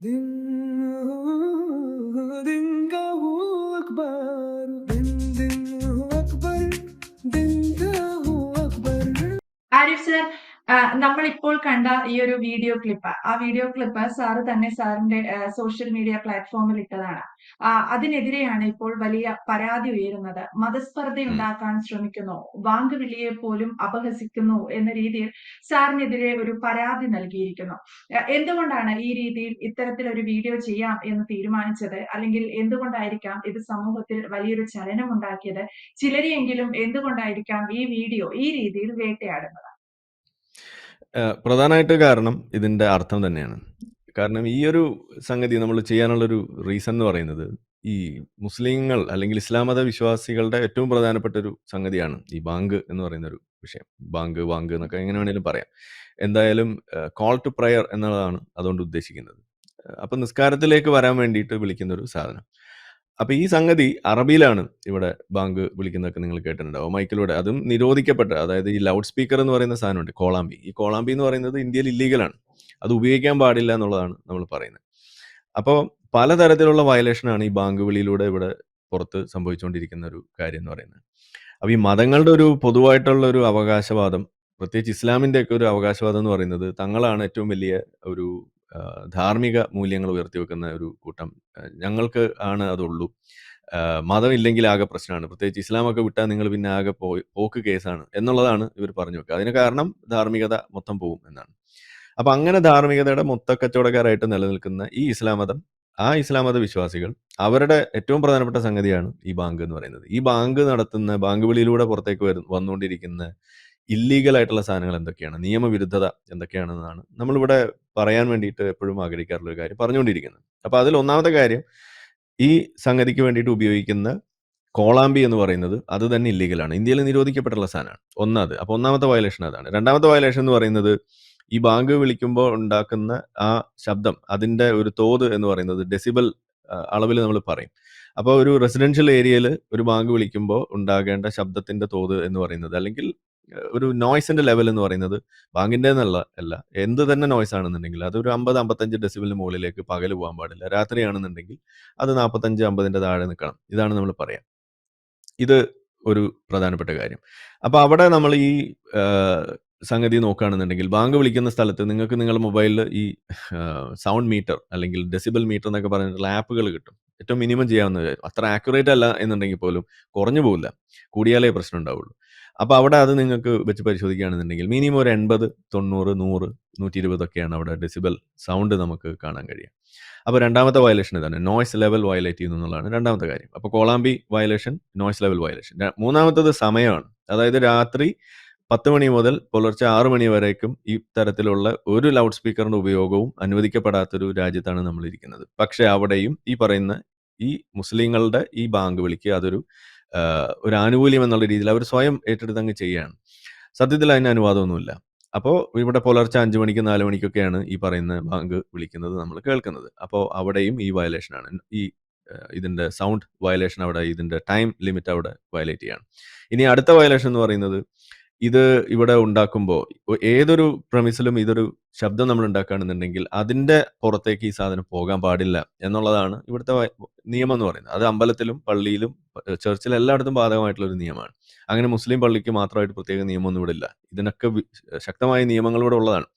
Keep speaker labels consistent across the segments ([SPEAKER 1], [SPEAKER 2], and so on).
[SPEAKER 1] दिन दिन का हो अखबार दिन दिन हो अखबार दिन का हो अखबार
[SPEAKER 2] आरिफ सर ആ, നമ്മളിപ്പോൾ കണ്ട ഈ ഒരു വീഡിയോ ക്ലിപ്പ് ആ വീഡിയോ ക്ലിപ്പ് സാറ് തന്നെ സാറിന്റെ സോഷ്യൽ മീഡിയ പ്ലാറ്റ്ഫോമിൽ ഇട്ടതാണ്. അതിനെതിരെയാണ് ഇപ്പോൾ വലിയ പരാതി ഉയരുന്നത്. മതസ്പർദ്ധ ഉണ്ടാക്കാൻ ശ്രമിക്കുന്നു ബാങ്ക് വിളിയെ പോലും അപഹസിക്കുന്നു എന്ന രീതിയിൽ സാറിനെതിരെ ഒരു പരാതി നൽകിയിരിക്കുന്നു. എന്തുകൊണ്ടാണ് ഈ രീതിയിൽ ഇത്തരത്തിലൊരു വീഡിയോ ചെയ്യാം എന്ന് തീരുമാനിച്ചത്? അല്ലെങ്കിൽ എന്തുകൊണ്ടായിരിക്കാം ഇത് സമൂഹത്തിൽ വലിയൊരു ചലനം ഉണ്ടാക്കിയത്? ചിലരെയെങ്കിലും എന്തുകൊണ്ടായിരിക്കാം ഈ വീഡിയോ ഈ രീതിയിൽ വേട്ടയാടുന്നത്?
[SPEAKER 3] പ്രധാനമായിട്ട് കാരണം ഇതിന്റെ അർത്ഥം തന്നെയാണ്. കാരണം ഈ ഒരു സംഗതി നമ്മൾ ചെയ്യാനുള്ളൊരു റീസൺ എന്ന് പറയുന്നത്, ഈ മുസ്ലിങ്ങൾ അല്ലെങ്കിൽ ഇസ്ലാം മത വിശ്വാസികളുടെ ഏറ്റവും പ്രധാനപ്പെട്ട ഒരു സംഗതിയാണ് ഈ ബാങ്ക് എന്ന് പറയുന്ന ഒരു വിഷയം. ബാങ്ക്, വാങ്ക് എന്നൊക്കെ എങ്ങനെ വേണേലും പറയാം. എന്തായാലും കോൾ ടു പ്രയർ എന്നുള്ളതാണ് അതുകൊണ്ട് ഉദ്ദേശിക്കുന്നത്. അപ്പൊ നിസ്കാരത്തിലേക്ക് വരാൻ വേണ്ടിയിട്ട് വിളിക്കുന്ന ഒരു സാധനം. അപ്പൊ ഈ സംഗതി അറബിയിലാണ് ഇവിടെ ബാങ്ക് വിളിക്കുന്നതൊക്കെ നിങ്ങൾ കേട്ടിട്ടുണ്ടാവും. മൈക്കിലൂടെ അതും നിരോധിക്കപ്പെട്ട അതായത് ഈ ലൗഡ് സ്പീക്കർ എന്ന് പറയുന്ന സാധനമുണ്ട് കോളാമ്പി. ഈ കോളാമ്പി എന്ന് പറയുന്നത് ഇന്ത്യയിൽ ഇല്ലീഗലാണ്. അത് ഉപയോഗിക്കാൻ പാടില്ല എന്നുള്ളതാണ് നമ്മൾ പറയുന്നത്. അപ്പോൾ പലതരത്തിലുള്ള വയലേഷനാണ് ഈ ബാങ്ക് വിളിയിലൂടെ ഇവിടെ പുറത്ത് സംഭവിച്ചുകൊണ്ടിരിക്കുന്ന ഒരു കാര്യം എന്ന് പറയുന്നത്. അപ്പൊ ഈ മതങ്ങളുടെ ഒരു പൊതുവായിട്ടുള്ള ഒരു അവകാശവാദം, പ്രത്യേകിച്ച് ഇസ്ലാമിന്റെ ഒക്കെ ഒരു അവകാശവാദം എന്ന് പറയുന്നത് തങ്ങളാണ് ഏറ്റവും വലിയ ഒരു ധാർമ്മിക മൂല്യങ്ങൾ ഉയർത്തിവെക്കുന്ന ഒരു കൂട്ടം. ഞങ്ങൾക്ക് ആണ് അതുള്ളൂ. മതമില്ലെങ്കിൽ ആകെ പ്രശ്നമാണ്. പ്രത്യേകിച്ച് ഇസ്ലാമൊക്കെ വിട്ടാൽ നിങ്ങൾ പിന്നെ ആകെ പോയി പോക്ക് കേസാണ് എന്നുള്ളതാണ് ഇവർ പറഞ്ഞു വെക്കുക. അതിന് കാരണം ധാർമ്മികത മൊത്തം പോകും എന്നാണ്. അപ്പം അങ്ങനെ ധാർമ്മികതയുടെ മൊത്തക്കച്ചവടക്കാരായിട്ട് നിലനിൽക്കുന്ന ഈ ഇസ്ലാം മതം, ആ ഇസ്ലാം മത വിശ്വാസികൾ അവരുടെ ഏറ്റവും പ്രധാനപ്പെട്ട സംഗതിയാണ് ഈ ബാങ്ക് എന്ന് പറയുന്നത്. ഈ ബാങ്ക് നടത്തുന്ന ബാങ്ക് വിളിയിലൂടെ പുറത്തേക്ക് വരുന്ന വന്നുകൊണ്ടിരിക്കുന്ന ഇല്ലീഗൽ ആയിട്ടുള്ള സാധനങ്ങൾ എന്തൊക്കെയാണ്? നിയമവിരുദ്ധത എന്തൊക്കെയാണെന്നാണ് നമ്മളിവിടെ പറയാൻ വേണ്ടിയിട്ട് എപ്പോഴും ആഗ്രഹിക്കാറുള്ള ഒരു കാര്യം പറഞ്ഞുകൊണ്ടിരിക്കുന്നത്. അപ്പോൾ അതിൽ ഒന്നാമത്തെ കാര്യം ഈ സംഗതിക്ക് വേണ്ടിയിട്ട് ഉപയോഗിക്കുന്ന കോളാമ്പി എന്ന് പറയുന്നത് അത് തന്നെ ഇല്ലീഗലാണ്. ഇന്ത്യയിൽ നിരോധിക്കപ്പെട്ടുള്ള സാധനമാണ്. ഒന്നത്. അപ്പോൾ ഒന്നാമത്തെ വയലേഷൻ അതാണ്. രണ്ടാമത്തെ വയലേഷൻ എന്ന് പറയുന്നത് ഈ ബാങ്ക് വിളിക്കുമ്പോൾ ഉണ്ടാക്കുന്ന ആ ശബ്ദം അതിന്റെ ഒരു തോത് എന്ന് പറയുന്നത് ഡെസിബൽ അളവിൽ നമ്മൾ പറയും. അപ്പോൾ ഒരു റെസിഡൻഷ്യൽ ഏരിയയിൽ ഒരു ബാങ്ക് വിളിക്കുമ്പോൾ ഉണ്ടാകേണ്ട ശബ്ദത്തിന്റെ തോത് എന്ന് പറയുന്നത് അല്ലെങ്കിൽ ഒരു നോയ്സിന്റെ ലെവൽ എന്ന് പറയുന്നത് ബാങ്കിന്റെ ബാങ്കിന്റേന്നല്ല അല്ല എന്ത് തന്നെ നോയ്സ് ആണെന്നുണ്ടെങ്കിൽ ഒരു അമ്പത് അമ്പത്തഞ്ച് ഡെസിബിളിന് മുകളിലേക്ക് പകൽ പോകാൻ പാടില്ല. രാത്രിയാണെന്നുണ്ടെങ്കിൽ അത് 45, 50ന്റെ താഴെ നിൽക്കണം. ഇതാണ് നമ്മൾ പറയാം ഇത് ഒരു പ്രധാനപ്പെട്ട കാര്യം. അപ്പൊ അവിടെ നമ്മൾ ഈ സംഗതി നോക്കുകയാണെന്നുണ്ടെങ്കിൽ ബാങ്ക് വിളിക്കുന്ന സ്ഥലത്ത് നിങ്ങൾക്ക് നിങ്ങളുടെ മൊബൈലിൽ ഈ സൗണ്ട് മീറ്റർ അല്ലെങ്കിൽ ഡെസിബൽ മീറ്റർ എന്നൊക്കെ പറഞ്ഞിട്ടുള്ള ആപ്പുകൾ കിട്ടും. ഏറ്റവും മിനിമം ചെയ്യാവുന്ന അത്ര ആക്യുറേറ്റ് അല്ല എന്നുണ്ടെങ്കിൽ പോലും കുറഞ്ഞു പോകില്ല കൂടിയാലേ പ്രശ്നം ഉണ്ടാവുള്ളൂ. അപ്പൊ അവിടെ അത് നിങ്ങൾക്ക് വെച്ച് പരിശോധിക്കുകയാണെന്നുണ്ടെങ്കിൽ മിനിമം ഒരു എൺപത് തൊണ്ണൂറ് നൂറ് നൂറ്റി ഇരുപതൊക്കെയാണ് അവിടെ ഡെസിബൽ സൗണ്ട് നമുക്ക് കാണാൻ കഴിയുക. അപ്പോൾ രണ്ടാമത്തെ വയലേഷൻ ഇതാണ്. നോയ്സ് ലെവൽ വയലേറ്റ് ചെയ്യുന്നു എന്നുള്ളതാണ് രണ്ടാമത്തെ കാര്യം. അപ്പോൾ കോളാമ്പി വയലേഷൻ, നോയ്സ് ലെവൽ വയലേഷൻ. മൂന്നാമത്തത് സമയമാണ്. അതായത് രാത്രി 10 മണി മുതൽ പുലർച്ചെ ആറു മണി വരേക്കും ഈ തരത്തിലുള്ള ഒരു ലൗഡ് സ്പീക്കറിന്റെ ഉപയോഗവും അനുവദിക്കപ്പെടാത്തൊരു രാജ്യത്താണ് നമ്മൾ ഇരിക്കുന്നത്. പക്ഷേ അവിടെയും ഈ പറയുന്ന ഈ മുസ്ലിങ്ങളുടെ ഈ ബാങ്ക് വിളിക്ക് അതൊരു ഒരു ആനുകൂല്യം എന്നുള്ള രീതിയിൽ അവർ സ്വയം ഏറ്റെടുത്ത് അങ്ങ് ചെയ്യാണ്. സത്യത്തിൽ അതിന് അനുവാദമൊന്നുമില്ല. അപ്പോൾ ഇവിടെ പുലർച്ചെ 5 മണിക്കും 4 മണിക്കൊക്കെയാണ് ഈ പറയുന്ന ബാങ്ക് വിളിക്കുന്നത് നമ്മൾ കേൾക്കുന്നത്. അപ്പോൾ അവിടെയും ഈ വയലേഷനാണ്. ഈ ഇതിന്റെ സൗണ്ട് വയലേഷൻ അവിടെ ഇതിന്റെ ടൈം ലിമിറ്റ് അവിടെ വയലേറ്റ് ചെയ്യാണ്. ഇനി അടുത്ത വയലേഷൻ എന്ന് പറയുന്നത് ഇത് ഇവിടെ ഉണ്ടാക്കുമ്പോൾ ഏതൊരു പ്രമിസിലും ഇതൊരു ശബ്ദം നമ്മൾ ഉണ്ടാക്കുകയാണെന്നുണ്ടെങ്കിൽ അതിന്റെ പുറത്തേക്ക് ഈ സാധനം പോകാൻ പാടില്ല എന്നുള്ളതാണ് ഇവിടുത്തെ നിയമം എന്ന് പറയുന്നത്. അത് അമ്പലത്തിലും പള്ളിയിലും ചർച്ചിലും എല്ലായിടത്തും ബാധകമായിട്ടുള്ള ഒരു നിയമമാണ്. അങ്ങനെ മുസ്ലിം പള്ളിക്ക് മാത്രമായിട്ട് പ്രത്യേക നിയമമൊന്നും ഇവിടെ ഇല്ല. ഇതിനൊക്കെ ശക്തമായ നിയമങ്ങൾ ഇവിടെ ഉള്ളതാണ്.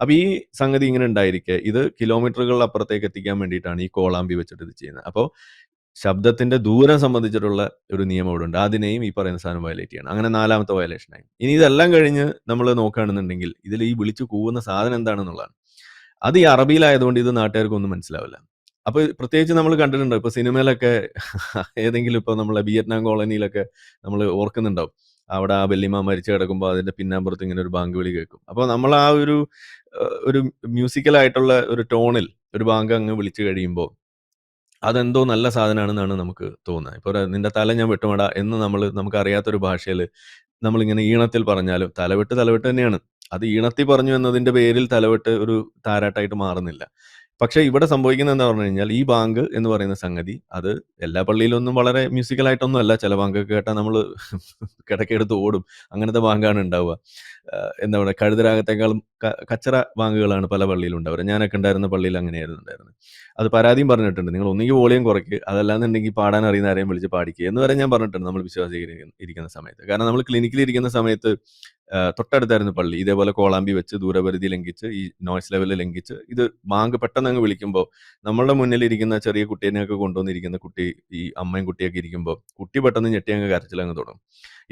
[SPEAKER 3] അപ്പൊ ഈ സംഗതി ഇങ്ങനെ ഉണ്ടായിരിക്കെ ഇത് കിലോമീറ്ററുകളിൽ അപ്പുറത്തേക്ക് എത്തിക്കാൻ വേണ്ടിയിട്ടാണ് ഈ കോളാമ്പി വെച്ചിട്ട് ഇത് ചെയ്യുന്നത്. അപ്പോൾ ശബ്ദത്തിന്റെ ദൂരം സംബന്ധിച്ചിട്ടുള്ള ഒരു നിയമം ഇവിടെ ഉണ്ട്. അതിനെയും ഈ പറയുന്ന സാധനം വയലേറ്റ് ചെയ്യണം. അങ്ങനെ നാലാമത്തെ വയലേഷൻ വയലേഷനായി. ഇനി ഇതെല്ലാം കഴിഞ്ഞ് നമ്മൾ നോക്കുകയാണെന്നുണ്ടെങ്കിൽ ഇതിൽ ഈ വിളിച്ചു കൂവുന്ന സാധനം എന്താണെന്നുള്ളതാണ്. അത് ഈ അറബിയിലായതുകൊണ്ട് ഇത് നാട്ടുകാർക്കൊന്നും മനസ്സിലാവില്ല. അപ്പൊ പ്രത്യേകിച്ച് നമ്മൾ കണ്ടിട്ടുണ്ടോ ഇപ്പൊ സിനിമയിലൊക്കെ ഏതെങ്കിലും ഇപ്പൊ നമ്മളെ വിയറ്റ്നാം കോളനിയിലൊക്കെ നമ്മൾ ഓർക്കുന്നുണ്ടാവും. അവിടെ ആ വല്യമ്മ മരിച്ചു കിടക്കുമ്പോൾ അതിന്റെ പിന്നാമ്പുറത്ത് ഇങ്ങനെ ഒരു ബാങ്ക് വിളി കേൾക്കും. അപ്പൊ നമ്മൾ ആ ഒരു ഒരു മ്യൂസിക്കലായിട്ടുള്ള ഒരു ടോണിൽ ഒരു ബാങ്ക് അങ്ങ് വിളിച്ചു കഴിയുമ്പോൾ അതെന്തോ നല്ല സാധനമാണെന്നാണ് നമുക്ക് തോന്നുന്നത്. ഇപ്പോൾ നിന്റെ തല ഞാൻ വെട്ടുമെടാ എന്ന് നമ്മൾ നമുക്ക് അറിയാത്തൊരു ഭാഷയിൽ നമ്മളിങ്ങനെ ഈണത്തിൽ പറഞ്ഞാലും തലവെട്ട് തലവെട്ട് തന്നെയാണ്. അത് ഈണത്തിൽ പറഞ്ഞു എന്നതിന്റെ പേരിൽ തലവെട്ട് ഒരു താരാട്ടായിട്ട് മാറുന്നില്ല. പക്ഷെ ഇവിടെ സംഭവിക്കുന്നത് എന്താ പറഞ്ഞു കഴിഞ്ഞാൽ ഈ ബാങ്ക് എന്ന് പറയുന്ന സംഗതി അത് എല്ലാ പള്ളിയിലൊന്നും വളരെ മ്യൂസിക്കലായിട്ടൊന്നും അല്ല. ചില ബാങ്കൊക്കെ കേട്ടാൽ നമ്മൾ കിടക്കെടുത്ത് ഓടും. അങ്ങനത്തെ ബാങ്കാണ് ഉണ്ടാവുക. എന്താ പറയുക കഴുതരാഗത്തെക്കാളും കച്ചറ വാങ്ങുകളാണ് പല പള്ളിയിലും ഉണ്ടാവുക. ഞാനൊക്കെ ഉണ്ടായിരുന്ന പള്ളിയിൽ അങ്ങനെയായിരുന്നു ഉണ്ടായിരുന്നത്. അത് പരാതിയും പറഞ്ഞിട്ടുണ്ട്. നിങ്ങൾ ഒന്നുകിൽ വോളിയം കുറയ്ക്ക് അതല്ലാന്നുണ്ടെങ്കിൽ പാടാൻ അറിയുന്ന ആരെയും വിളിച്ച് പാടിക്കുക എന്ന് വരെ ഞാൻ പറഞ്ഞിട്ടുണ്ട് നമ്മൾ വിശ്വാസികൾ ഇരിക്കുന്ന സമയത്ത്. കാരണം നമ്മൾ ക്ലിനിക്കിൽ ഇരിക്കുന്ന സമയത്ത് തൊട്ടടുത്തായിരുന്നു പള്ളി. ഇതേപോലെ കോളാമ്പി വെച്ച് ദൂരപരിധി ലംഘിച്ച് ഈ നോയ്സ് ലെവൽ ലംഘിച്ച് ഇത് ബാങ്ക് പെട്ടെന്ന് അങ്ങ് വിളിക്കുമ്പോൾ നമ്മളുടെ മുന്നിൽ ഇരിക്കുന്ന ചെറിയ കുട്ടീനെയൊക്കെ കൊണ്ടുവന്നിരിക്കുന്ന കുട്ടി ഈ അമ്മയും കുട്ടിയൊക്കെ ഇരിക്കുമ്പോൾ കുട്ടി പെട്ടെന്ന് ഞെട്ടി അങ്ങ് കരച്ചിലങ്ങ് തുടങ്ങും.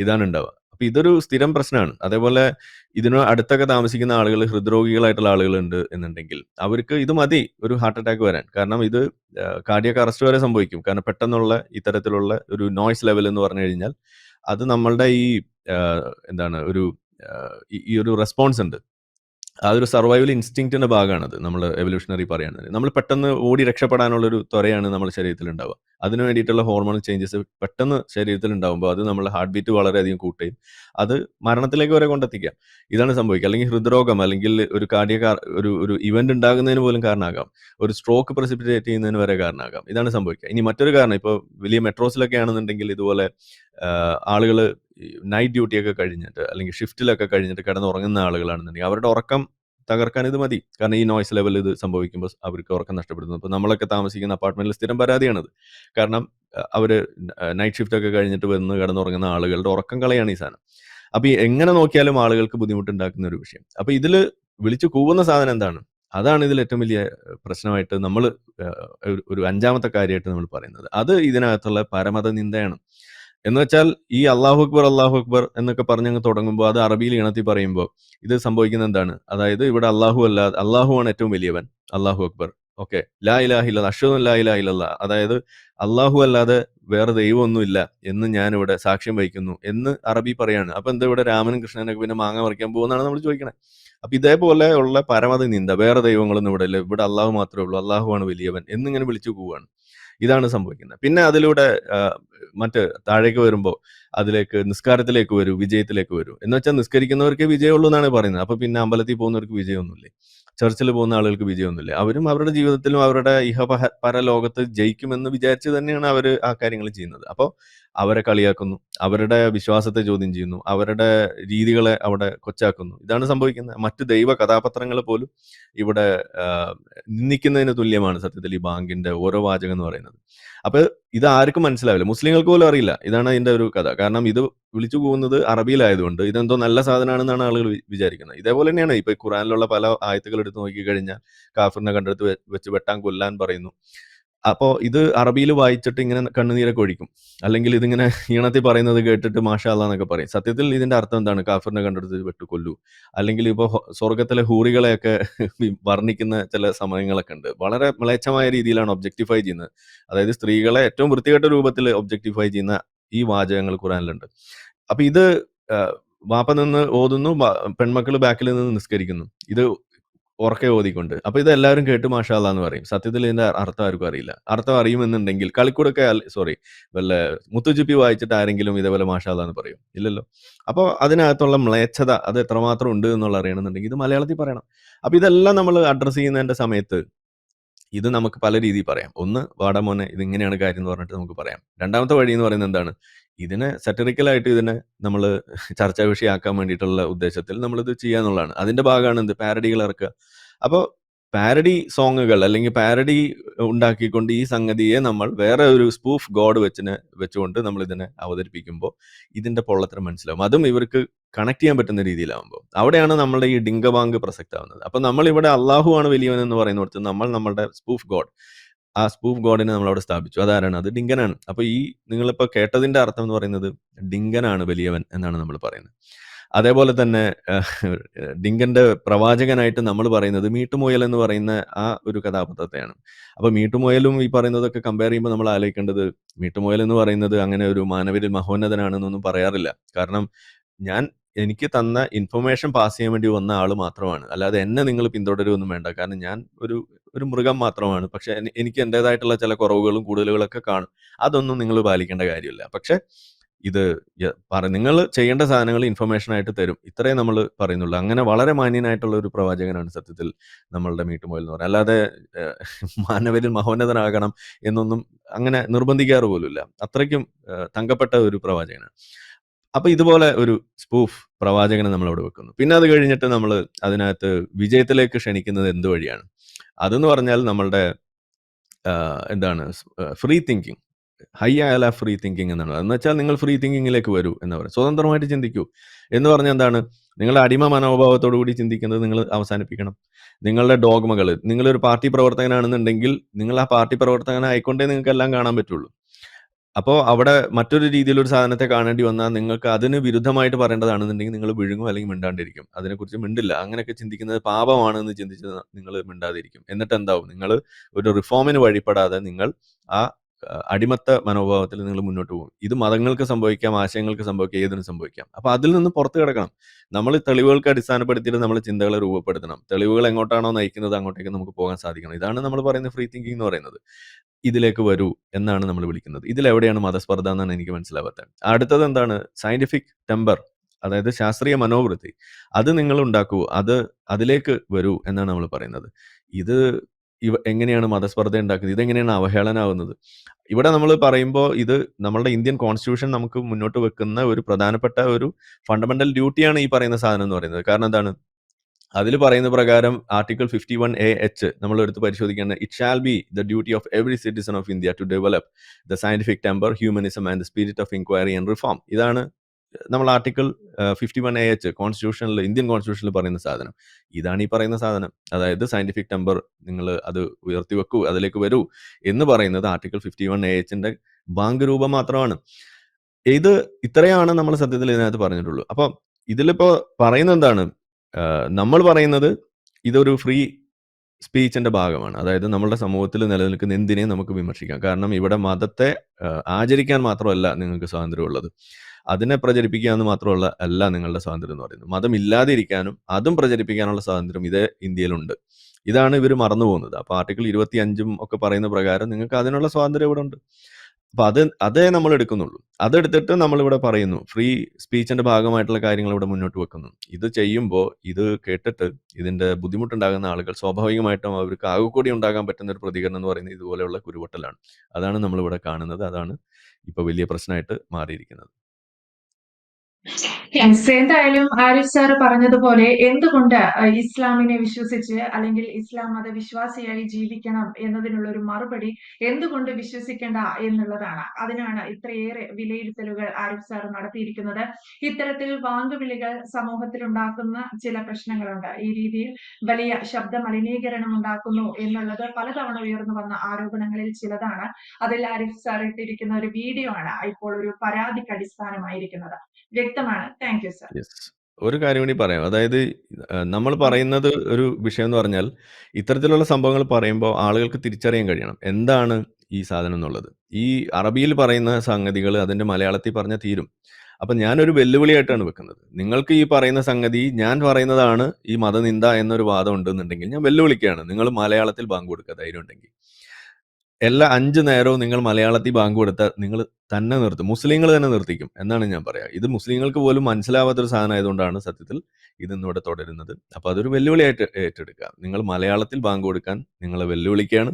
[SPEAKER 3] ഇതാണ് ഉണ്ടാവുക. അപ്പൊ ഇതൊരു സ്ഥിരം പ്രശ്നമാണ്. അതേപോലെ ഇതിന് അടുത്തൊക്കെ താമസിക്കുന്ന ആളുകൾ ഹൃദ്രോഗികളായിട്ടുള്ള ആളുകളുണ്ട് എന്നുണ്ടെങ്കിൽ അവർക്ക് ഇത് മതി ഒരു ഹാർട്ട് അറ്റാക്ക് വരാൻ. കാരണം ഇത് കാർഡിയക് അറസ്റ്റ് വരെ സംഭവിക്കും. കാരണം പെട്ടെന്നുള്ള ഇത്തരത്തിലുള്ള ഒരു നോയ്സ് ലെവൽ എന്ന് പറഞ്ഞു കഴിഞ്ഞാൽ അത് നമ്മളുടെ ഈ എന്താണ് ഒരു ഈ ഒരു റെസ്പോൺസ് ഉണ്ട്. അതൊരു സർവൈവൽ ഇൻസ്റ്റിങ്റ്റിന്റെ ഭാഗമാണത്. നമ്മൾ എവല്യൂഷണറി പറയുന്നത് നമ്മൾ പെട്ടെന്ന് ഓടി രക്ഷപ്പെടാനുള്ള ഒരു ത്വരയാണ് നമ്മുടെ ശരീരത്തിൽ ഉണ്ടാവുക. അതിന് വേണ്ടിയിട്ടുള്ള ഹോർമോണൽ ചേഞ്ചസ് പെട്ടെന്ന് ശരീരത്തിൽ ഉണ്ടാകുമ്പോൾ അത് നമ്മുടെ ഹാർട്ട് ബീറ്റ് വളരെയധികം കൂട്ടുകയും അത് മരണത്തിലേക്ക് വരെ കൊണ്ടെത്തിക്കാം. ഇതാണ് സംഭവിക്കുക. അല്ലെങ്കിൽ ഹൃദ്രോഗം അല്ലെങ്കിൽ ഒരു കാർഡിയ ഒരു ഒരു ഇവന്റ് ഉണ്ടാകുന്നതിന് പോലും കാരണമാകാം. ഒരു സ്ട്രോക്ക് പ്രസിപ്പിറ്റേറ്റ് ചെയ്യുന്നതിന് വരെ കാരണമാകാം. ഇതാണ് സംഭവിക്കുക. ഇനി മറ്റൊരു കാരണം ഇപ്പോൾ വലിയ മെട്രോസിലൊക്കെ ആണെന്നുണ്ടെങ്കിൽ ഇതുപോലെ ഈ നൈറ്റ് ഡ്യൂട്ടിയൊക്കെ കഴിഞ്ഞിട്ട് അല്ലെങ്കിൽ ഷിഫ്റ്റിലൊക്കെ കഴിഞ്ഞിട്ട് കിടന്നുറങ്ങുന്ന ആളുകളാണെന്നുണ്ടെങ്കിൽ അവരുടെ ഉറക്കം തകർക്കാൻ ഇത് മതി. കാരണം ഈ നോയ്സ് ലെവൽ ഇത് സംഭവിക്കുമ്പോൾ അവർക്ക് ഉറക്കം നഷ്ടപ്പെടുന്നു. അപ്പോൾ നമ്മളൊക്കെ താമസിക്കുന്ന അപ്പാർട്ട്മെന്റിൽ സ്ഥിരം പരാതിയാണത്. കാരണം അവർ നൈറ്റ് ഷിഫ്റ്റ് ഒക്കെ കഴിഞ്ഞിട്ട് വന്ന് കിടന്നുറങ്ങുന്ന ആളുകളുടെ ഉറക്കം കളയാണ് ഈ സാധനം. അപ്പോൾ ഈ എങ്ങനെ നോക്കിയാലും ആളുകൾക്ക് ബുദ്ധിമുട്ടുണ്ടാക്കുന്ന ഒരു വിഷയം. അപ്പോൾ ഇതിൽ വിളിച്ചു കൂവുന്ന സാധനം എന്താണ്? അതാണ് ഇതിൽ ഏറ്റവും വലിയ പ്രശ്നമായിട്ട് നമ്മൾ ഒരു അഞ്ചാമത്തെ കാര്യമായിട്ട് നമ്മൾ പറയുന്നത്. അത് ഇതിനകത്തുള്ള പരമത നിന്ദയാണ്. എന്ന് വെച്ചാൽ ഈ അള്ളാഹു അക്ബർ, അള്ളാഹു അക്ബർ എന്നൊക്കെ പറഞ്ഞങ്ങ് തുടങ്ങുമ്പോൾ അത് അറബിയിൽ ഇണത്തി പറയുമ്പോൾ ഇത് സംഭവിക്കുന്ന എന്താണ്? അതായത് ഇവിടെ അള്ളാഹു അല്ലാഹു അള്ളാഹു ആണ് ഏറ്റവും വലിയവൻ. അള്ളാഹു അക്ബർ. ഓക്കെ. ലാ ഇലാഹ ഇല്ലല്ലാഹ് അഷ്ഹദു ലാ ഇലാഹ ഇല്ലല്ലാഹ് അതായത് അള്ളാഹു അല്ലാതെ വേറെ ദൈവമൊന്നുമില്ല എന്ന് ഞാനിവിടെ സാക്ഷ്യം വഹിക്കുന്നു എന്ന് അറബി പറയാണ്. അപ്പൊ എന്താ ഇവിടെ രാമനും കൃഷ്ണനൊക്കെ പിന്നെ മാങ്ങ പറിക്കാൻ പോകുന്നതാണ് നമ്മൾ ചോദിക്കണേ. അപ്പൊ ഇതേപോലെ ഉള്ള പരമത നിന്ദ വേറെ ദൈവങ്ങളൊന്നും ഇവിടെ ഇല്ല. ഇവിടെ അള്ളാഹു മാത്രമേ ഉള്ളൂ. അള്ളാഹു ആണ് വലിയവൻ എന്നിങ്ങനെ വിളിച്ചു കൂവാണ്. ഇതാണ് സംഭവിക്കുന്നത്. പിന്നെ അതിലൂടെ മറ്റ് താഴേക്ക് വരുമ്പോൾ അതിലേക്ക് നിസ്കാരത്തിലേക്ക് വരൂ, വിജയത്തിലേക്ക് വരൂ. എന്ന് വെച്ചാൽ നിസ്കരിക്കുന്നവർക്ക് വിജയമുള്ളൂ എന്നാണ് പറയുന്നത്. അപ്പൊ പിന്നെ അമ്പലത്തിൽ പോകുന്നവർക്ക് വിജയമൊന്നുമില്ലേ? ചർച്ചിൽ പോകുന്ന ആളുകൾക്ക് വിജയമൊന്നുമില്ല അവരും അവരുടെ ജീവിതത്തിലും അവരുടെ ഇഹപഹ പരലോകത്ത് ജയിക്കുമെന്ന് വിചാരിച്ച് തന്നെയാണ് അവർ ആ കാര്യങ്ങൾ ചെയ്യുന്നത്. അപ്പോൾ അവരെ കളിയാക്കുന്നു. അവരുടെ വിശ്വാസത്തെ ചോദ്യം ചെയ്യുന്നു. അവരുടെ രീതികളെ അവിടെ കൊച്ചാക്കുന്നു. ഇതാണ് സംഭവിക്കുന്നത്. മറ്റു ദൈവ കഥാപാത്രങ്ങൾ പോലും ഇവിടെ നിന്ദിക്കുന്നതിന് തുല്യമാണ് സത്യത്തിൽ ഈ ബാങ്കിന്റെ ഓരോ വാചകം എന്ന് പറയുന്നത്. അപ്പൊ ഇത് ആർക്കും മനസ്സിലാവില്ല. മുസ്ലിങ്ങൾക്ക് പോലും അറിയില്ല. ഇതാണ് അതിന്റെ ഒരു കഥ. കാരണം ഇത് വിളിച്ചു പോകുന്നത് അറബിയിലായതുകൊണ്ട് ഇതെന്തോ നല്ല സാധനമാണെന്നാണ് ആളുകൾ വിചാരിക്കുന്നത്. ഇതേപോലെ തന്നെയാണ് ഇപ്പൊ ഖുറാനിലുള്ള പല ആയത്തുകൾ എടുത്ത് നോക്കിക്കഴിഞ്ഞാൽ കാഫിറിനെ കണ്ടെടുത്ത് വെച്ച് വെട്ടാൻ കൊല്ലാൻ പറയുന്നു. അപ്പോ ഇത് അറബിയിൽ വായിച്ചിട്ട് ഇങ്ങനെ കണ്ണുനീരൊക്കെ ഒഴിക്കും. അല്ലെങ്കിൽ ഇതിങ്ങനെ ഈണത്തിൽ പറയുന്നത് കേട്ടിട്ട് മാഷാ അല്ലാഹ് എന്നൊക്കെ പറയും. സത്യത്തിൽ ഇതിന്റെ അർത്ഥം എന്താണ്? കാഫിറിനെ കണ്ടെടുത്ത് വെട്ടു കൊല്ലൂ. അല്ലെങ്കിൽ ഇപ്പോൾ സ്വർഗത്തിലെ ഹൂറികളെയൊക്കെ വർണിക്കുന്ന ചില സമയങ്ങളൊക്കെ ഉണ്ട്. വളരെ മ്ലേച്ഛമായ രീതിയിലാണ് ഒബ്ജക്റ്റിഫൈ ചെയ്യുന്നത്. അതായത് സ്ത്രീകളെ ഏറ്റവും വൃത്തികെട്ട രൂപത്തിൽ ഒബ്ജക്റ്റിഫൈ ചെയ്യുന്ന ഈ വാചകങ്ങൾ ഖുറാനിലുണ്ട്. അപ്പൊ ഇത് വാപ്പ നിന്ന് ഓതുന്നു. പെൺമക്കൾ ബാക്കിൽ നിന്ന് നിസ്കരിക്കുന്നു. ഇത് ഉറക്കെ ഓതിക്കൊണ്ട്. അപ്പൊ ഇത് എല്ലാവരും കേട്ട് മാഷാ അല്ലാഹ് എന്ന് പറയും. സത്യത്തിൽ ഇതിന്റെ അർത്ഥം ആർക്കും അറിയില്ല. അർത്ഥം അറിയുമെന്നുണ്ടെങ്കിൽ കളിക്കൂടൊക്കെ സോറി വല്ല മുത്തുചുപ്പി വായിച്ചിട്ട് ആരെങ്കിലും ഇതേപോലെ മാഷാ അല്ലാഹ് എന്ന് പറയും ഇല്ലല്ലോ. അപ്പൊ അതിനകത്തുള്ള മ്ലേച്ഛത അത് എത്രമാത്രം ഉണ്ട് എന്നുള്ള അറിയണമെന്നുണ്ടെങ്കിൽ ഇത് മലയാളത്തിൽ പറയണം. അപ്പൊ ഇതെല്ലാം നമ്മൾ അഡ്രസ് ചെയ്യുന്നതിന്റെ സമയത്ത് ഇത് നമുക്ക് പല രീതിയിൽ പറയാം. ഒന്ന് വാടമോനെ ഇത് ഇങ്ങനെയാണ് കാര്യം എന്ന് പറഞ്ഞിട്ട് നമുക്ക് പറയാം. രണ്ടാമത്തെ വഴി എന്ന് പറയുന്നത് എന്താണ്? ഇതിനെ സെറ്ററിക്കലായിട്ട് ഇതിനെ നമ്മൾ ചർച്ചാ വിഷയമാക്കാൻ വേണ്ടിയിട്ടുള്ള ഉദ്ദേശത്തിൽ നമ്മളിത് ചെയ്യുക എന്നുള്ളതാണ്. അതിന്റെ ഭാഗമാണ് എന്ത് പാരഡികൾ ഇറക്കുക. അപ്പൊ പാരഡി സോങ്ങുകൾ അല്ലെങ്കിൽ പാരഡി ഉണ്ടാക്കിക്കൊണ്ട് ഈ സംഗതിയെ നമ്മൾ വേറെ ഒരു സ്പൂഫ് ഗോഡ് വെച്ചിനെ വെച്ചുകൊണ്ട് നമ്മൾ ഇതിനെ അവതരിപ്പിക്കുമ്പോൾ ഇതിന്റെ പൊള്ളത്തരം മനസ്സിലാവും. അതും ഇവർക്ക് കണക്ട് ചെയ്യാൻ പറ്റുന്ന രീതിയിലാവുമ്പോൾ അവിടെയാണ് നമ്മളുടെ ഈ ഡിങ്കബാങ്ക് പ്രസക്തമാവുന്നത്. അപ്പൊ നമ്മൾ ഇവിടെ അള്ളാഹു ആണ് വലിയവൻ എന്ന് പറയുന്നിടത്ത് നമ്മൾ നമ്മളുടെ സ്പൂഫ് ഗോഡ് ആ സ്പൂഫ് ഗോഡിനെ നമ്മൾ അവിടെ സ്ഥാപിച്ചു. അതാരാണ്? അത് ഡിങ്കനാണ്. അപ്പൊ ഈ നിങ്ങളിപ്പോ കേട്ടതിന്റെ അർത്ഥം എന്ന് പറയുന്നത് ഡിങ്കനാണ് വലിയവൻ എന്നാണ് നമ്മൾ പറയുന്നത്. അതേപോലെ തന്നെ ഡിങ്കന്റെ പ്രവാചകനായിട്ട് നമ്മൾ പറയുന്നത് മീട്ടുമുയൽ എന്ന് പറയുന്ന ആ ഒരു കഥാപാത്രത്തെയാണ്. അപ്പൊ മീട്ടുമുയലും ഈ പറയുന്നതൊക്കെ കമ്പയർ ചെയ്യുമ്പോൾ നമ്മൾ ആലോചിക്കേണ്ടത് മീട്ടുമുയൽ എന്ന് പറയുന്നത് അങ്ങനെ ഒരു മാനവരിൽ മഹോന്നതനാണെന്നൊന്നും പറയാറില്ല. കാരണം ഞാൻ എനിക്ക് തന്ന ഇൻഫർമേഷൻ പാസ് ചെയ്യാൻ വേണ്ടി വന്ന ആൾ മാത്രമാണ്. അല്ലാതെ എന്നെ നിങ്ങൾ പിന്തുടരുമൊന്നും വേണ്ട. കാരണം ഞാൻ ഒരു ഒരു മൃഗം മാത്രമാണ്. പക്ഷെ എനിക്ക് എന്റെതായിട്ടുള്ള ചില കുറവുകളും കൂടുതലുകളൊക്കെ കാണും. അതൊന്നും നിങ്ങൾ പാലിക്കേണ്ട കാര്യമില്ല. പക്ഷെ ഇത് പറ നിങ്ങൾ ചെയ്യേണ്ട സാധനങ്ങൾ ഇൻഫർമേഷൻ ആയിട്ട് തരും. ഇത്രയേ നമ്മൾ പറയുന്നുള്ളൂ. അങ്ങനെ വളരെ മാന്യനായിട്ടുള്ള ഒരു പ്രവാചകനാണ് സത്യത്തിൽ നമ്മളുടെ മീട്ടുമോയിൽ എന്ന് പറയുന്നത്. അല്ലാതെ മാനവരിൽ മഹോന്നതനാകണം എന്നൊന്നും അങ്ങനെ നിർബന്ധിക്കാറ് പോലുമില്ല. അത്രയ്ക്കും തങ്കപ്പെട്ട ഒരു പ്രവാചകനാണ്. അപ്പൊ ഇതുപോലെ ഒരു സ്പൂഫ് പ്രവാചകനെ നമ്മൾ അവിടെ വെക്കുന്നു പിന്നെ അത് കഴിഞ്ഞിട്ട് നമ്മൾ അതിനകത്ത് വിജയത്തിലേക്ക് ക്ഷണിക്കുന്നത് എന്ത് വഴിയാണ് അതെന്ന് പറഞ്ഞാൽ നമ്മളുടെ എന്താണ് ഫ്രീ തിങ്കിങ് ഹൈ ആയാല ഫ്രീ തിങ്കിങ് എന്നുള്ളത് എന്ന് വെച്ചാൽ നിങ്ങൾ ഫ്രീ തിങ്കിങ്ങിലേക്ക് വരൂ എന്ന് പറയും സ്വതന്ത്രമായിട്ട് ചിന്തിക്കൂ. എന്ന് പറഞ്ഞാൽ എന്താണ്? നിങ്ങളുടെ അടിമ മനോഭാവത്തോടു കൂടി ചിന്തിക്കുന്നത് നിങ്ങൾ അവസാനിപ്പിക്കണം. നിങ്ങളുടെ ഡോഗ്മകൾ നിങ്ങളൊരു പാർട്ടി പ്രവർത്തകനാണെന്നുണ്ടെങ്കിൽ നിങ്ങൾ ആ പാർട്ടി പ്രവർത്തകനായിക്കൊണ്ടേ നിങ്ങൾക്ക് എല്ലാം കാണാൻ പറ്റുള്ളൂ. അപ്പോൾ അവിടെ മറ്റൊരു രീതിയിലൊരു സാധനത്തെ കാണേണ്ടി വന്നാൽ നിങ്ങൾക്ക് അതിന് വിരുദ്ധമായിട്ട് പറയേണ്ടതാണെന്നുണ്ടെങ്കിൽ നിങ്ങൾ വിഴുങ്ങും അല്ലെങ്കിൽ മിണ്ടാണ്ടിരിക്കും. അതിനെക്കുറിച്ച് മിണ്ടില്ല. അങ്ങനെയൊക്കെ ചിന്തിക്കുന്നത് പാപമാണെന്ന് ചിന്തിച്ച് നിങ്ങൾ മിണ്ടാതിരിക്കും. എന്നിട്ട് എന്താവും? നിങ്ങൾ ഒരു റിഫോമിന് വഴിപ്പെടാതെ നിങ്ങൾ ആ ആ, അടിമത്ത മനോഭാവത്തിൽ നിങ്ങൾ മുന്നോട്ട് പോകും. ഇത് മതങ്ങൾക്ക് സംഭവിക്കാം ആശയങ്ങൾക്ക് സംഭവിക്കാം ഏതിനും സംഭവിക്കാം. അപ്പൊ അതിൽ നിന്ന് പുറത്തു കിടക്കണം. നമ്മൾ തെളിവുകൾക്ക് അടിസ്ഥാനപ്പെടുത്തിയിട്ട് നമ്മൾ ചിന്തകളെ രൂപപ്പെടുത്തണം. തെളിവുകൾ എങ്ങോട്ടാണോ നയിക്കുന്നത് അങ്ങോട്ടേക്ക് നമുക്ക് പോകാൻ സാധിക്കണം. ഇതാണ് നമ്മൾ പറയുന്ന ഫ്രീ തിങ്കിങ് എന്ന് പറയുന്നത്. ഇതിലേക്ക് വരൂ എന്നാണ് നമ്മൾ വിളിക്കുന്നത്. ഇതിലെവിടെയാണ് മതസ്പർദ്ധ എന്നാണ് എനിക്ക് മനസ്സിലാവാത്തത്. അടുത്തത് എന്താണ്? സയന്റിഫിക് ടെമ്പർ അതായത് ശാസ്ത്രീയ മനോവൃത്തി. അത് നിങ്ങൾ ഉണ്ടാക്കൂ. അത് അതിലേക്ക് വരൂ എന്നാണ് നമ്മൾ പറയുന്നത്. ഇത് ഇവ എങ്ങനെയാണ് മതസ്പർദ്ധ ഉണ്ടാക്കുന്നത്? ഇതെങ്ങനെയാണ് അവഹേളനാവുന്നത്? ഇവിടെ നമ്മൾ പറയുമ്പോൾ ഇത് നമ്മളുടെ ഇന്ത്യൻ കോൺസ്റ്റിറ്റ്യൂഷൻ നമുക്ക് മുന്നോട്ട് വെക്കുന്ന ഒരു പ്രധാനപ്പെട്ട ഒരു ഫണ്ടമെന്റൽ ഡ്യൂട്ടിയാണ് ഈ പറയുന്ന സാധനം എന്ന് പറയുന്നത്. കാരണം എന്താണ്? അതിൽ പറയുന്ന പ്രകാരം article fifty one A H നമ്മൾ എടുത്ത് പരിശോധിക്കേണ്ട it shall be the duty of every citizen of India to develop the scientific temper humanism and the spirit of inquiry and reform ഇതാണ് നമ്മൾ article fifty one A H കോൺസ്റ്റിറ്റ്യൂഷനിൽ Indian കോൺസ്റ്റിറ്റ്യൂഷനിൽ പറയുന്ന സാധനം. ഇതാണ് ഈ പറയുന്ന സാധനം. അതായത് സയന്റിഫിക് നമ്പർ നിങ്ങൾ അത് ഉയർത്തി വെക്കൂ അതിലേക്ക് വരൂ എന്ന് പറയുന്നത് ആർട്ടിക്കിൾ ഫിഫ്റ്റി വൺ എ എച്ചിന്റെ ബാങ്ക് രൂപം മാത്രമാണ്. ഇത് ഇത്രയാണ് നമ്മൾ സത്യത്തിൽ ഇതിനകത്ത് പറഞ്ഞിട്ടുള്ളൂ. അപ്പം ഇതിലിപ്പോ പറയുന്നത് എന്താണ്? നമ്മൾ പറയുന്നത് ഇതൊരു ഫ്രീ സ്പീച്ചിന്റെ ഭാഗമാണ്. അതായത് നമ്മുടെ സമൂഹത്തിൽ നിലനിൽക്കുന്ന എന്തിനേയും നമുക്ക് വിമർശിക്കാം. കാരണം ഇവിടെ മതത്തെ ആചരിക്കാൻ മാത്രമല്ല നിങ്ങൾക്ക് സ്വാതന്ത്ര്യം ഉള്ളത് അതിനെ പ്രചരിപ്പിക്കുക എന്ന് മാത്രമല്ല അല്ല നിങ്ങളുടെ സ്വാതന്ത്ര്യം എന്ന് പറയുന്നത്. മതം ഇല്ലാതിരിക്കാനും അതും പ്രചരിപ്പിക്കാനുള്ള സ്വാതന്ത്ര്യം ഇതേ ഇന്ത്യയിലുണ്ട്. ഇതാണ് ഇവർ മറന്നു പോകുന്നത് അപ്പൊ ആർട്ടിക്കിൾ ഇരുപത്തി അഞ്ചും ഒക്കെ പറയുന്ന പ്രകാരം നിങ്ങൾക്ക് അതിനുള്ള സ്വാതന്ത്ര്യം ഇവിടെ ഉണ്ട്. അപ്പൊ അത് അതേ നമ്മൾ എടുക്കുന്നുള്ളൂ. അതെടുത്തിട്ട് നമ്മൾ ഇവിടെ പറയുന്നു ഫ്രീ സ്പീച്ചിന്റെ ഭാഗമായിട്ടുള്ള കാര്യങ്ങൾ ഇവിടെ മുന്നോട്ട് വെക്കുന്നു. ഇത് ചെയ്യുമ്പോൾ ഇത് കേട്ടിട്ട് ഇതിന്റെ ബുദ്ധിമുട്ടുണ്ടാകുന്ന ആളുകൾ സ്വാഭാവികമായിട്ടും അവർക്ക് ആകെക്കൂടി കൂടി ഉണ്ടാകാൻ പറ്റുന്ന ഒരു പ്രതികരണം എന്ന് പറയുന്നത് ഇതുപോലെയുള്ള കുരുവട്ടലാണ്. അതാണ് നമ്മളിവിടെ കാണുന്നത്. അതാണ് ഇപ്പൊ വലിയ പ്രശ്നമായിട്ട് മാറിയിരിക്കുന്നത്.
[SPEAKER 2] എന്തായാലും ആരിഫ് സാർ പറഞ്ഞതുപോലെ എന്തുകൊണ്ട് ഇസ്ലാമിനെ വിശ്വസിച്ച് അല്ലെങ്കിൽ ഇസ്ലാം മതവിശ്വാസിയായി ജീവിക്കണം എന്നതിനുള്ള ഒരു മറുപടി എന്തുകൊണ്ട് വിശ്വസിക്കേണ്ട എന്നുള്ളതാണ്. അതിനാണ് ഇത്രയേറെ വിലയിരുത്തലുകൾ ആരിഫ് സാർ നടത്തിയിരിക്കുന്നത്. ഇത്തരത്തിൽ വാങ്കുവിളികൾ സമൂഹത്തിൽ ഉണ്ടാക്കുന്ന ചില പ്രശ്നങ്ങളുണ്ട്. ഈ രീതിയിൽ വലിയ ശബ്ദ മലിനീകരണം ഉണ്ടാക്കുന്നു എന്നുള്ളത് പലതവണ ഉയർന്നു വന്ന ആരോപണങ്ങളിൽ ചിലതാണ്. അതിൽ ആരിഫ് സാർ ഇട്ടിരിക്കുന്ന ഒരു വീഡിയോ ആണ് ഇപ്പോൾ ഒരു പരാതിക്ക് അടിസ്ഥാനമായിരിക്കുന്നത്. വ്യക്തമാണ്. Thank you sir.
[SPEAKER 3] ഒരു കാര്യം കൂടി പറയാം. അതായത് നമ്മൾ പറയുന്നത് ഒരു വിഷയം എന്ന് പറഞ്ഞാൽ ഇത്തരത്തിലുള്ള സംഭവങ്ങൾ പറയുമ്പോൾ ആളുകൾക്ക് തിരിച്ചറിയാൻ കഴിയണം. എന്താണ് ഈ സാധനം എന്നുള്ളത്? ഈ അറബിയിൽ പറയുന്ന സംഗതികൾ അതിന്റെ മലയാളത്തിൽ പറഞ്ഞ തീരും. അപ്പൊ ഞാനൊരു വെല്ലുവിളിയായിട്ടാണ് വെക്കുന്നത്. നിങ്ങൾക്ക് ഈ പറയുന്ന സംഗതി ഞാൻ പറയുന്നതാണ് ഈ മതനിന്ദ എന്നൊരു വാദം ഉണ്ടെന്നുണ്ടെങ്കിൽ ഞാൻ വെല്ലുവിളിക്കുകയാണ്. നിങ്ങൾ മലയാളത്തിൽ ബാങ്ക് കൊടുക്കുക ധൈര്യം ഉണ്ടെങ്കിൽ. എല്ലാ അഞ്ച് നേരവും നിങ്ങൾ മലയാളത്തിൽ ബാങ്ക് കൊടുത്താൽ നിങ്ങൾ തന്നെ നിർത്തും. മുസ്ലിങ്ങൾ തന്നെ നിർത്തിക്കും എന്നാണ് ഞാൻ പറയാ. ഇത് മുസ്ലിങ്ങൾക്ക് പോലും മനസ്സിലാവാത്തൊരു സാധനം ആയതുകൊണ്ടാണ് സത്യത്തിൽ ഇതിന്നിവിടെ തുടരുന്നത്. അപ്പൊ അതൊരു വെല്ലുവിളിയായിട്ട് ഏറ്റെടുക്കുക. നിങ്ങൾ മലയാളത്തിൽ ബാങ്ക് കൊടുക്കാൻ നിങ്ങളെ വെല്ലുവിളിക്കുകയാണ്.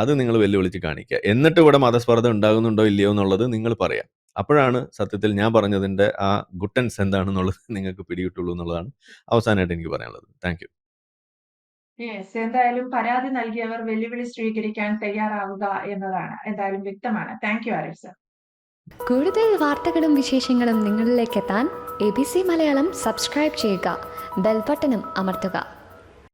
[SPEAKER 3] അത് നിങ്ങൾ വെല്ലുവിളിച്ച് കാണിക്കുക. എന്നിട്ട് ഇവിടെ മതസ്പർദ്ധ ഉണ്ടാകുന്നുണ്ടോ ഇല്ലയോ എന്നുള്ളത് നിങ്ങൾ പറയാം. അപ്പോഴാണ് സത്യത്തിൽ ഞാൻ പറഞ്ഞതിന്റെ ആ ഗുട്ടൻസ് എന്താണെന്നുള്ളത് നിങ്ങൾക്ക് പിടികിട്ടുള്ളൂ എന്നുള്ളതാണ് അവസാനമായിട്ട് എനിക്ക് പറയാനുള്ളത്. താങ്ക്
[SPEAKER 2] യെസ് എന്തായാലും പരാതി നൽകിയവർ വെല്ലുവിളി സ്വീകരിക്കാൻ തയ്യാറാവുക എന്നതാണ്. എന്തായാലും വ്യക്തമാണ്. താങ്ക് യു ആരിഫ് സർ
[SPEAKER 4] കൂടുതൽ വാർത്തകളും വിശേഷങ്ങളും നിങ്ങളിലേക്ക് എത്താൻ A B C Malayalam subscribe ചെയ്യുക. ബെൽബട്ടനും അമർത്തുക.